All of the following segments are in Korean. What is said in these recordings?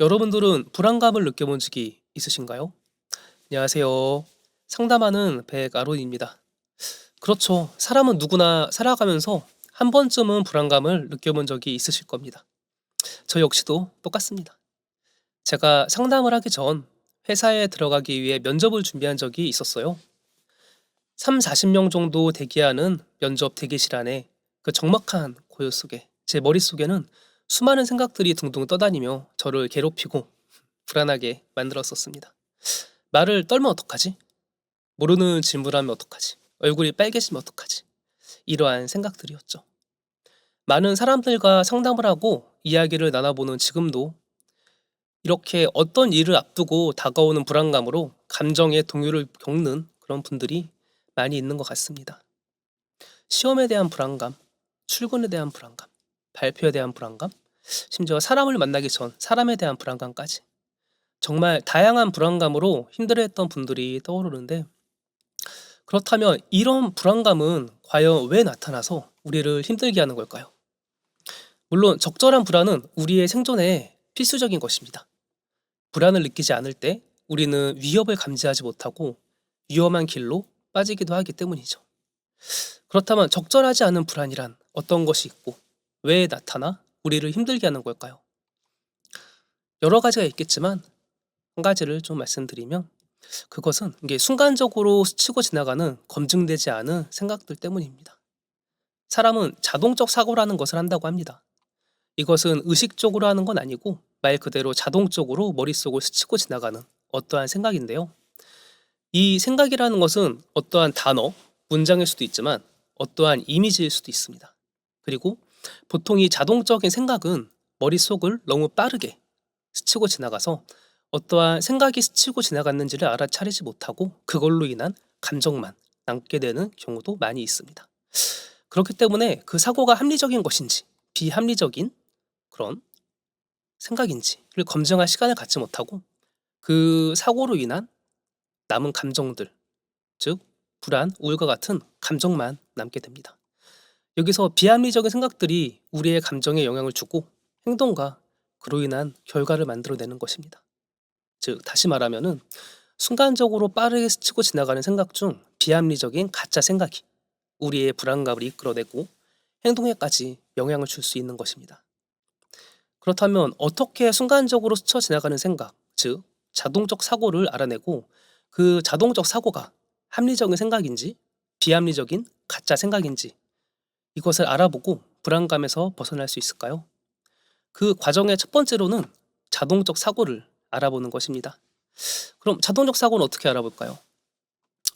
여러분들은 불안감을 느껴본 적이 있으신가요? 안녕하세요. 상담하는 백아론입니다. 그렇죠. 사람은 누구나 살아가면서 한 번쯤은 불안감을 느껴본 적이 있으실 겁니다. 저 역시도 똑같습니다. 제가 상담을 하기 전 회사에 들어가기 위해 면접을 준비한 적이 있었어요. 3, 40명 정도 대기하는 면접 대기실 안에 그 적막한 고요 속에 제 머릿속에는 수많은 생각들이 둥둥 떠다니며 저를 괴롭히고 불안하게 만들었었습니다. 말을 떨면 어떡하지? 모르는 질문하면 어떡하지? 얼굴이 빨개지면 어떡하지? 이러한 생각들이었죠. 많은 사람들과 상담을 하고 이야기를 나눠보는 지금도 이렇게 어떤 일을 앞두고 다가오는 불안감으로 감정의 동요를 겪는 그런 분들이 많이 있는 것 같습니다. 시험에 대한 불안감, 출근에 대한 불안감, 발표에 대한 불안감, 심지어 사람을 만나기 전 사람에 대한 불안감까지. 정말 다양한 불안감으로 힘들어했던 분들이 떠오르는데 그렇다면 이런 불안감은 과연 왜 나타나서 우리를 힘들게 하는 걸까요? 물론 적절한 불안은 우리의 생존에 필수적인 것입니다. 불안을 느끼지 않을 때 우리는 위협을 감지하지 못하고 위험한 길로 빠지기도 하기 때문이죠. 그렇다면 적절하지 않은 불안이란 어떤 것이 있고 왜 나타나 우리를 힘들게 하는 걸까요? 여러 가지가 있겠지만 한 가지를 좀 말씀드리면 그것은 이게 순간적으로 스치고 지나가는 검증되지 않은 생각들 때문입니다. 사람은 자동적 사고라는 것을 한다고 합니다. 이것은 의식적으로 하는 건 아니고 말 그대로 자동적으로 머릿속을 스치고 지나가는 어떠한 생각인데요. 이 생각이라는 것은 어떠한 단어, 문장일 수도 있지만 어떠한 이미지일 수도 있습니다. 그리고 보통 이 자동적인 생각은 머릿속을 너무 빠르게 스치고 지나가서 어떠한 생각이 스치고 지나갔는지를 알아차리지 못하고 그걸로 인한 감정만 남게 되는 경우도 많이 있습니다. 그렇기 때문에 그 사고가 합리적인 것인지 비합리적인 그런 생각인지를 검증할 시간을 갖지 못하고 그 사고로 인한 남은 감정들, 즉 불안, 우울과 같은 감정만 남게 됩니다. 여기서 비합리적인 생각들이 우리의 감정에 영향을 주고 행동과 그로 인한 결과를 만들어내는 것입니다. 즉 다시 말하면은 순간적으로 빠르게 스치고 지나가는 생각 중 비합리적인 가짜 생각이 우리의 불안감을 이끌어내고 행동에까지 영향을 줄 수 있는 것입니다. 그렇다면 어떻게 순간적으로 스쳐 지나가는 생각, 즉 자동적 사고를 알아내고 그 자동적 사고가 합리적인 생각인지 비합리적인 가짜 생각인지 이것을 알아보고 불안감에서 벗어날 수 있을까요? 그 과정의 첫 번째로는 자동적 사고를 알아보는 것입니다. 그럼 자동적 사고는 어떻게 알아볼까요?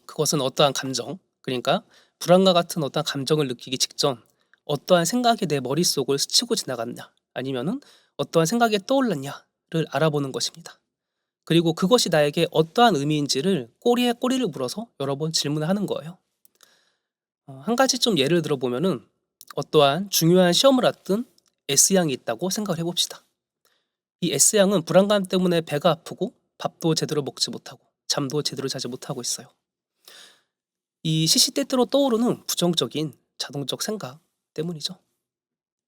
그것은 어떠한 감정, 그러니까 불안과 같은 어떠한 감정을 느끼기 직전 어떠한 생각이 내 머릿속을 스치고 지나갔냐, 아니면은 어떠한 생각이 떠올랐냐를 알아보는 것입니다. 그리고 그것이 나에게 어떠한 의미인지를 꼬리에 꼬리를 물어서 여러 번 질문을 하는 거예요. 어, 한 가지 좀 예를 들어 보면은 어떠한 중요한 시험을 앞둔 S양이 있다고 생각을 해봅시다. 이 S양은 불안감 때문에 배가 아프고 밥도 제대로 먹지 못하고 잠도 제대로 자지 못하고 있어요. 이 시시때때로 떠오르는 부정적인 자동적 생각 때문이죠.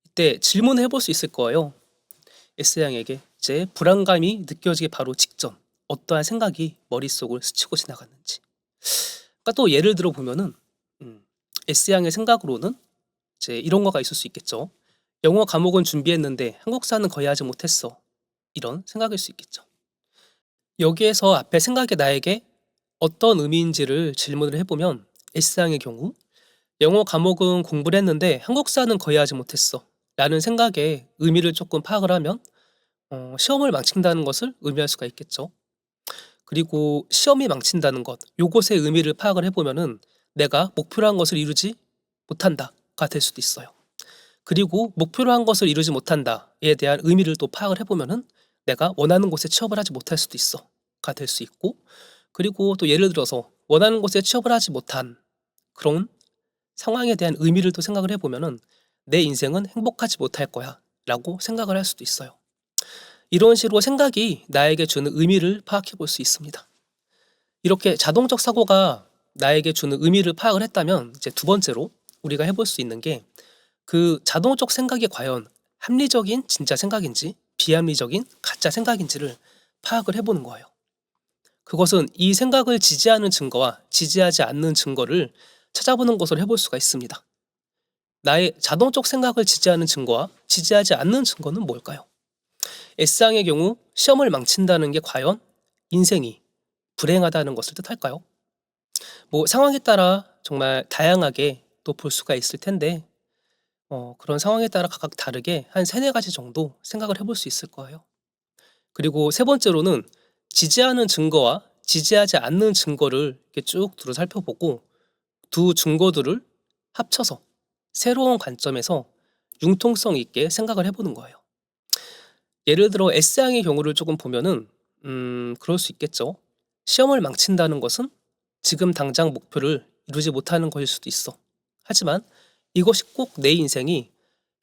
이때 질문을 해볼 수 있을 거예요. S양에게 이제 불안감이 느껴지기 바로 직전 어떠한 생각이 머릿속을 스치고 지나갔는지. 그러니까 또 예를 들어 보면은 음, S양의 생각으로는 이제 이런 거가 있을 수 있겠죠. 영어 과목은 준비했는데 한국사는 거의 하지 못했어. 이런 생각일 수 있겠죠. 여기에서 앞에 생각이 나에게 어떤 의미인지를 질문을 해보면 S양의 경우 영어 과목은 공부를 했는데 한국사는 거의 하지 못했어. 라는 생각에 의미를 조금 파악을 하면 어, 시험을 망친다는 것을 의미할 수가 있겠죠. 그리고 시험이 망친다는 것, 요것의 의미를 파악을 해보면은 내가 목표로 한 것을 이루지 못한다 가 될 수도 있어요. 그리고 목표로 한 것을 이루지 못한다에 대한 의미를 또 파악을 해보면은 내가 원하는 곳에 취업을 하지 못할 수도 있어 가 될 수 있고 그리고 또 예를 들어서 원하는 곳에 취업을 하지 못한 그런 상황에 대한 의미를 또 생각을 해보면은 내 인생은 행복하지 못할 거야 라고 생각을 할 수도 있어요. 이런 식으로 생각이 나에게 주는 의미를 파악해 볼 수 있습니다. 이렇게 자동적 사고가 나에게 주는 의미를 파악을 했다면 이제 두 번째로 우리가 해볼 수 있는 게 그 자동적 생각이 과연 합리적인 진짜 생각인지 비합리적인 가짜 생각인지를 파악을 해보는 거예요. 그것은 이 생각을 지지하는 증거와 지지하지 않는 증거를 찾아보는 것으로 해볼 수가 있습니다. 나의 자동적 생각을 지지하는 증거와 지지하지 않는 증거는 뭘까요? S상의 경우 시험을 망친다는 게 과연 인생이 불행하다는 것을 뜻할까요? 뭐 상황에 따라 정말 다양하게 또 볼 수가 있을 텐데 어, 그런 상황에 따라 각각 다르게 한 세네 가지 정도 생각을 해볼 수 있을 거예요. 그리고 세 번째로는 지지하는 증거와 지지하지 않는 증거를 이렇게 쭉 두루 살펴보고 두 증거들을 합쳐서 새로운 관점에서 융통성 있게 생각을 해보는 거예요. 예를 들어 S양의 경우를 조금 보면은 음, 그럴 수 있겠죠. 시험을 망친다는 것은 지금 당장 목표를 이루지 못하는 것일 수도 있어. 하지만 이것이 꼭 내 인생이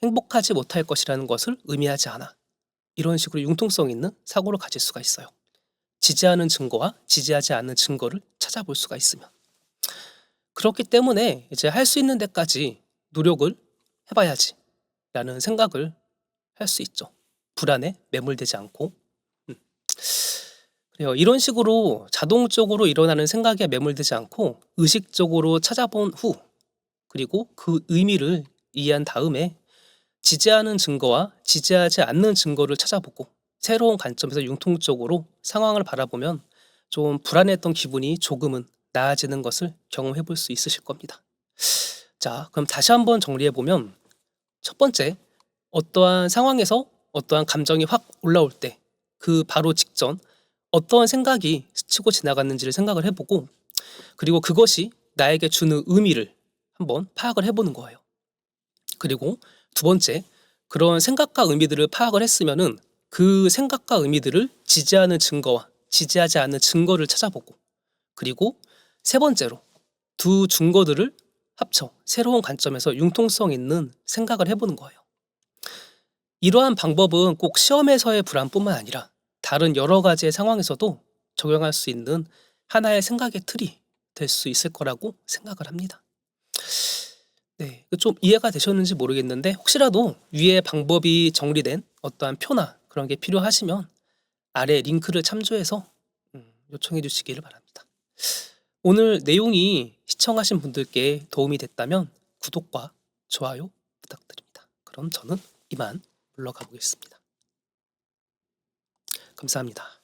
행복하지 못할 것이라는 것을 의미하지 않아. 이런 식으로 융통성 있는 사고를 가질 수가 있어요. 지지하는 증거와 지지하지 않는 증거를 찾아볼 수가 있으면. 그렇기 때문에 이제 할 수 있는 데까지 노력을 해봐야지. 라는 생각을 할 수 있죠. 불안에 매몰되지 않고. 음. 그래요. 이런 식으로 자동적으로 일어나는 생각에 매몰되지 않고 의식적으로 찾아본 후 그리고 그 의미를 이해한 다음에 지지하는 증거와 지지하지 않는 증거를 찾아보고 새로운 관점에서 융통적으로 상황을 바라보면 좀 불안했던 기분이 조금은 나아지는 것을 경험해 볼 수 있으실 겁니다. 자, 그럼 다시 한번 정리해 보면 첫 번째, 어떠한 상황에서 어떠한 감정이 확 올라올 때 그 바로 직전 어떠한 생각이 스치고 지나갔는지를 생각을 해보고 그리고 그것이 나에게 주는 의미를 한번 파악을 해보는 거예요. 그리고 두 번째, 그런 생각과 의미들을 파악을 했으면은 그 생각과 의미들을 지지하는 증거와 지지하지 않는 증거를 찾아보고 그리고 세 번째로 두 증거들을 합쳐 새로운 관점에서 융통성 있는 생각을 해보는 거예요. 이러한 방법은 꼭 시험에서의 불안뿐만 아니라 다른 여러 가지의 상황에서도 적용할 수 있는 하나의 생각의 틀이 될 수 있을 거라고 생각을 합니다. 네, 좀 이해가 되셨는지 모르겠는데 혹시라도 위에 방법이 정리된 어떠한 표나 그런 게 필요하시면 아래 링크를 참조해서 음, 요청해 주시기를 바랍니다. 오늘 내용이 시청하신 분들께 도움이 됐다면 구독과 좋아요 부탁드립니다. 그럼 저는 이만 물러가 보겠습니다. 감사합니다.